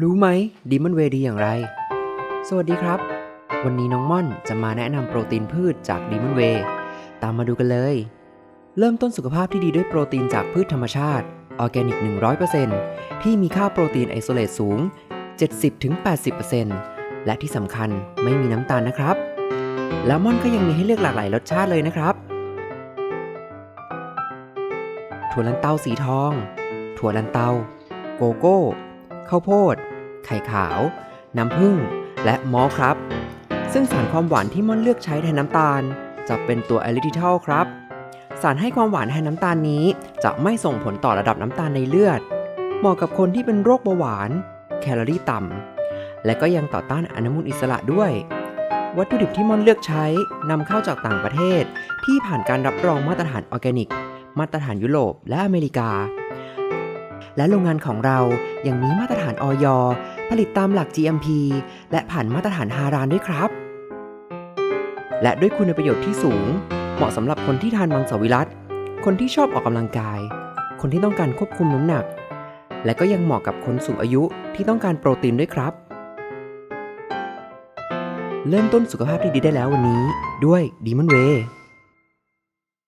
รู้ไหมดีมอนเวดีอย่างไร สวัสดีครับ วันนี้น้องม่อนจะมาแนะนำโปรตีนพืชจากดีมอนเวตามมาดูกันเลย เริ่มต้นสุขภาพที่ดีด้วยโปรตีนจากพืชธรรมชาติออร์แกนิก 100%ที่มีค่าโปรตีนไอโซเลตสูง 70-80%และที่สำคัญไม่มีน้ำตาลนะครับ แล้วม่อนก็ยังมีให้เลือกหลากหลายรสชาติเลยนะครับ ถั่วลันเตาสีทอง ถั่วลันเตา โกโก้ ข้าวโพด ไข่ขาว น้ำผึ้ง และมอลครับ ซึ่งสารความหวานที่ม่อนเลือกใช้แทนน้ำตาล จะเป็นตัวไอริทิทอลครับ สารให้ความหวานแทนน้ำตาลนี้ จะไม่ส่งผลต่อระดับน้ำตาลในเลือด เหมาะกับคนที่เป็นโรคเบาหวาน แคลอรี่ต่ำ และก็ยังต่อต้านอนุมูลอิสระด้วย วัตถุดิบที่ม่อนเลือกใช้นำเข้าจากต่างประเทศ ที่ผ่านการรับรองมาตรฐานออร์แกนิก มาตรฐานยุโรปและอเมริกา และโรงงานของเรายังมีมาตรฐานออยผลิตตามหลัก GMP และผ่านมาตรฐานฮารานด้วยครับ และด้วยคุณประโยชน์ที่สูง เหมาะสำหรับคนที่ทานมังสวิรัตคนที่ชอบออกกำลังกาย คนที่ต้องการควบคุมน้ำหนัก และก็ยังเหมาะกับคนสูงอายุที่ต้องการโปรตีนด้วยครับ เริ่มต้นสุขภาพที่ดีได้แล้ววันนี้ ด้วยดีมอนเว